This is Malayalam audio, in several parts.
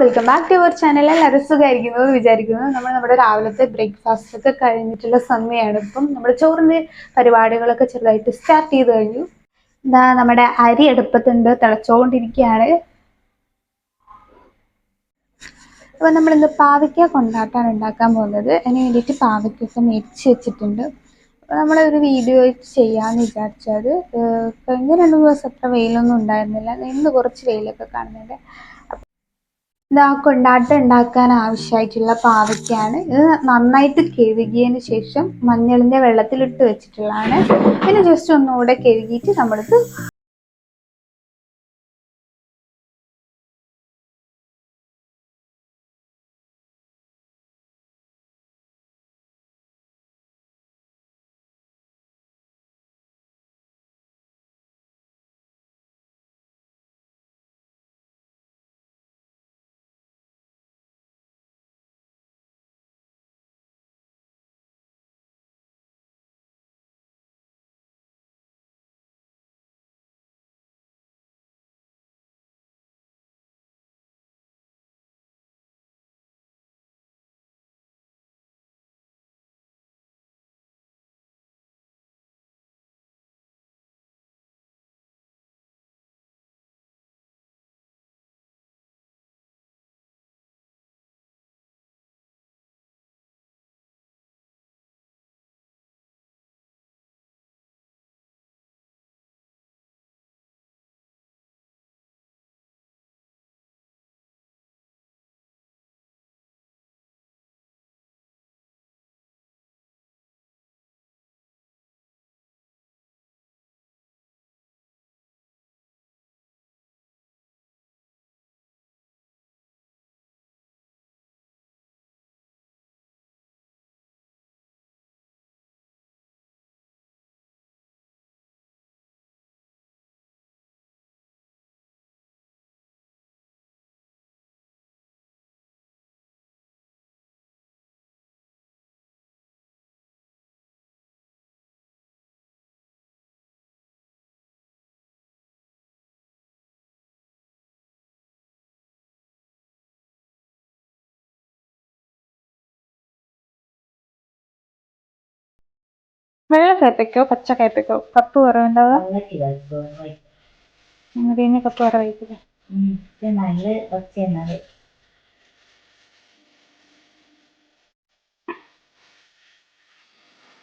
Welcome back to our channel. എല്ലാവരും എന്ന് വിചാരിക്കുന്നു. നമ്മൾ നമ്മുടെ രാവിലത്തെ ബ്രേക്ക്ഫാസ്റ്റ് ഒക്കെ കഴിഞ്ഞിട്ടുള്ള സമയമാണ്. ഇപ്പം നമ്മുടെ ചോറിന്റെ പരിപാടികളൊക്കെ ചെറുതായിട്ട് സ്റ്റാർട്ട് ചെയ്ത് കഴിഞ്ഞു. ഇതാ നമ്മുടെ അരി എടുപ്പത്തുണ്ട് തിളച്ചുകൊണ്ടിരിക്കുകയാണ്. അപ്പോൾ നമ്മളിന്ന് പാവയ്ക്ക കൊണ്ടാട്ടാണ് ഉണ്ടാക്കാൻ പോകുന്നത്. അതിന് വേണ്ടിയിട്ട് പാവയ്ക്കൊക്കെ മേടിച്ച് വെച്ചിട്ടുണ്ട്. നമ്മളൊരു വീഡിയോ ചെയ്യാമെന്ന് വിചാരിച്ചത്. കഴിഞ്ഞ രണ്ട് അത്ര വെയിലൊന്നും ഉണ്ടായിരുന്നില്ല. ഇന്ന് കുറച്ച് വെയിലൊക്കെ കാണുന്നുണ്ട്. ഇതാ കൊണ്ടാട്ടം ഉണ്ടാക്കാൻ ആവശ്യമായിട്ടുള്ള പാവയ്ക്കാണ്. ഇത് നന്നായിട്ട് കഴുകിയതിന് ശേഷം മഞ്ഞളിന്റെ വെള്ളത്തിലിട്ട് വെച്ചിട്ടുള്ളതാണ്. പിന്നെ ജസ്റ്റ് ഒന്നുകൂടെ കഴുകിയിട്ട് നമ്മൾക്ക് വെള്ള കയ്പ്പയ്ക്കോ പച്ച കയ്പ്പയ്ക്കോ കപ്പ് കുറവുണ്ടാവുക പിന്നെ കപ്പ് കുറവായിരിക്കില്ല നല്ല ഒച്ചയുന്നത്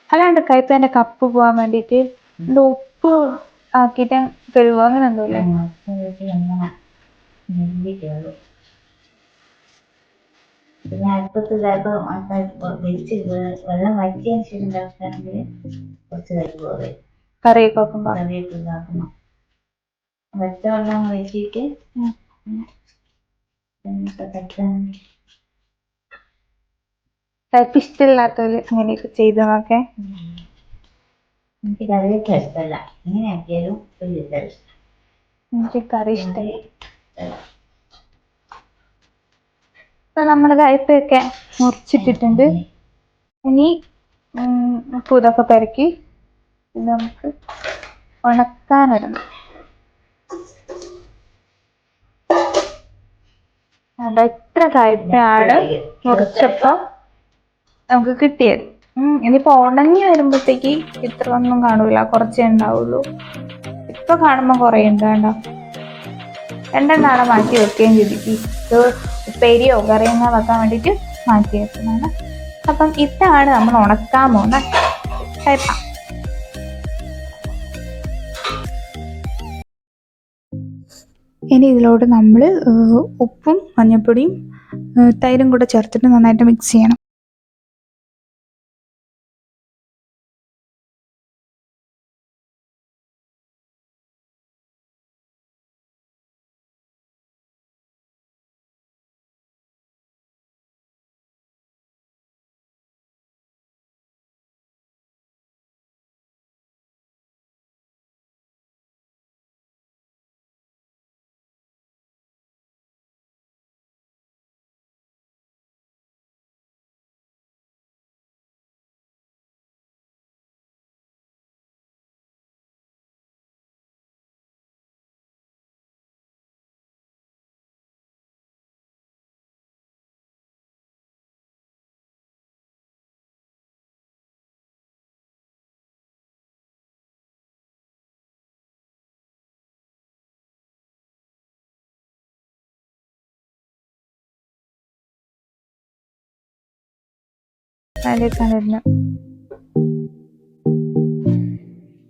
അല്ലാണ്ട് കയ്പേന്റെ കപ്പ് പോവാൻ വേണ്ടിട്ട് ഇത് ഉപ്പ് ആക്കിട്ട് കഴുകുക അങ്ങനെ എന്തോ ഇല്ലേ പിന്നെ അടുപ്പത്ത് ചിലപ്പോൾ വെള്ളം വറ്റിയതിന് ശേഷം ഉണ്ടാക്കുകയാണെങ്കിൽ കുറച്ച് കുറയും കറിയൊക്കെ വെക്കുമ്പോൾ കറിയൊക്കെ ഉണ്ടാക്കണം. വെച്ച വെള്ളം ഒഴിച്ചിട്ട് കയ്പ് ഇഷ്ടമില്ലാത്തവര് അങ്ങനെയൊക്കെ ചെയ്ത് നോക്കേ. എനിക്ക് കറിയൊക്കെ ഇഷ്ടമല്ല. ഇങ്ങനെ ആക്കിയാലും എനിക്ക് കറി ഇഷ്ടമായി ഇപ്പൊ നമ്മൾ കയ്പയൊക്കെ മുറിച്ചിട്ടിട്ടുണ്ട്. ഇനി ഇതൊക്കെ പെരക്കി ഇത് നമുക്ക് ഉണക്കാനിടണം അത് എത്ര കയ്പയാണ് മുറിച്ചപ്പോ നമുക്ക് കിട്ടിയത്. ഉം, ഇനിയിപ്പോ ഉണങ്ങി വരുമ്പോഴത്തേക്ക് ഇത്ര ഒന്നും കാണൂല കുറച്ചേ ഉണ്ടാവുള്ളൂ. ഇപ്പൊ കാണുമ്പോ കൊറേ ഉണ്ട് രണ്ടെണ്ണാണ് മാറ്റി വെക്കുകയും ചെയ്തിട്ട് ഇത് ഉപ്പേരിയോ കറിയോ വെക്കാൻ വേണ്ടിയിട്ട് മാറ്റി വെക്കുന്നതാണ്. അപ്പം ഇതാണ് നമ്മൾ ഉണക്കാൻ പോകുന്ന കയ്പ ഇനി ഇതിലോട്ട് നമ്മൾ ഉപ്പും മഞ്ഞൾപ്പൊടിയും തൈരും കൂടെ ചേർത്തിട്ട് നന്നായിട്ട് മിക്സ് ചെയ്യണം. ഇടുന്നത്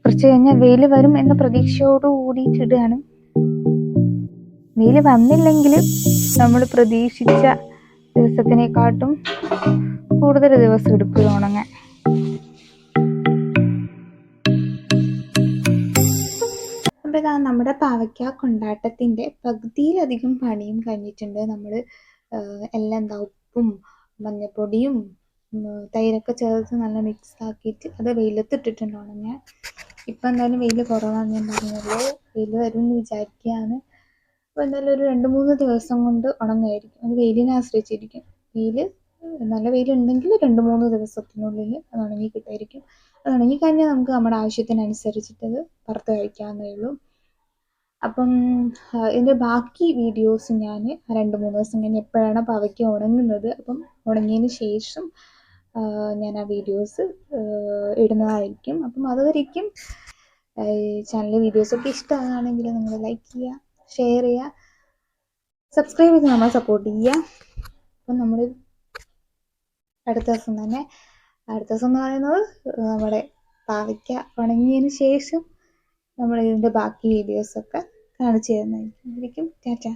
കുറച്ച് കഴിഞ്ഞാൽ വെയിൽ വരും എന്ന പ്രതീക്ഷയോട് കൂടിയിട്ടിടുകയാണ്. വെയിൽ വന്നില്ലെങ്കിൽ നമ്മൾ പ്രതീക്ഷിച്ച ദിവസത്തിനെക്കാട്ടും കൂടുതൽ ദിവസം എടുക്കുക ഉണങ്ങാൻ അപ്പോൾ ഇതാ നമ്മുടെ പാവയ്ക്ക കൊണ്ടാട്ടത്തിന്റെ പകുതിയിലധികം പണിയും കഴിഞ്ഞിട്ടുണ്ട്. നമ്മൾ എല്ലാം എന്താ ഉപ്പും മഞ്ഞപ്പൊടിയും തൈരൊക്കെ ചേർത്ത് നല്ല മിക്സ് ആക്കിയിട്ട് അത് വെയിലത്ത് ഞാൻ ഇപ്പം എന്തായാലും വെയിൽ കുറവാണ് ഞാൻ പറഞ്ഞല്ലോ വെയിൽ വരും എന്ന് വിചാരിക്കുകയാണ് അപ്പോൾ എന്തായാലും ഒരു രണ്ട് മൂന്ന് ദിവസം കൊണ്ട് ഉണങ്ങായിരിക്കും അത് വെയിലിനെ ആശ്രയിച്ചിരിക്കും. വെയിൽ നല്ല വെയിലുണ്ടെങ്കിൽ രണ്ട് മൂന്ന് ദിവസത്തിനുള്ളിൽ അത് ഉണങ്ങി കിട്ടുമായിരിക്കും. അത് ഉണങ്ങിക്കഴിഞ്ഞാൽ നമുക്ക് നമ്മുടെ ആവശ്യത്തിനനുസരിച്ചിട്ട് അത് വറുത്ത് കഴിക്കാവുന്നേ ഉള്ളൂ. അപ്പം ഇതിന്റെ ബാക്കി വീഡിയോസ് ഞാൻ രണ്ട് മൂന്ന് ദിവസം കഴിഞ്ഞ് എപ്പോഴാണ് പാവയ്ക്ക ഉണങ്ങുന്നത് അപ്പം ഉണങ്ങിയതിന് ശേഷം ഞാൻ ആ വീഡിയോസ് ഇടുന്നതായിരിക്കും. അപ്പം അതുവരേക്കും ചാനൽ വീഡിയോസൊക്കെ ഇഷ്ടമാണെങ്കിൽ നിങ്ങൾ ലൈക്ക് ചെയ്യുക ഷെയർ ചെയ്യുക സബ്സ്ക്രൈബ് ചെയ്ത് നമ്മളെ സപ്പോർട്ട് ചെയ്യുക. അപ്പം നമ്മൾ അടുത്ത ദിവസം തന്നെ അടുത്ത ദിവസം എന്ന് പറയുന്നത് നമ്മുടെ പാവയ്ക്ക ഉണങ്ങിയതിന് ശേഷം നമ്മൾ ഇതിന്റെ ബാക്കി വീഡിയോസൊക്കെ കാണിച്ചു തരുന്നതായിരിക്കും. ടാറ്റ.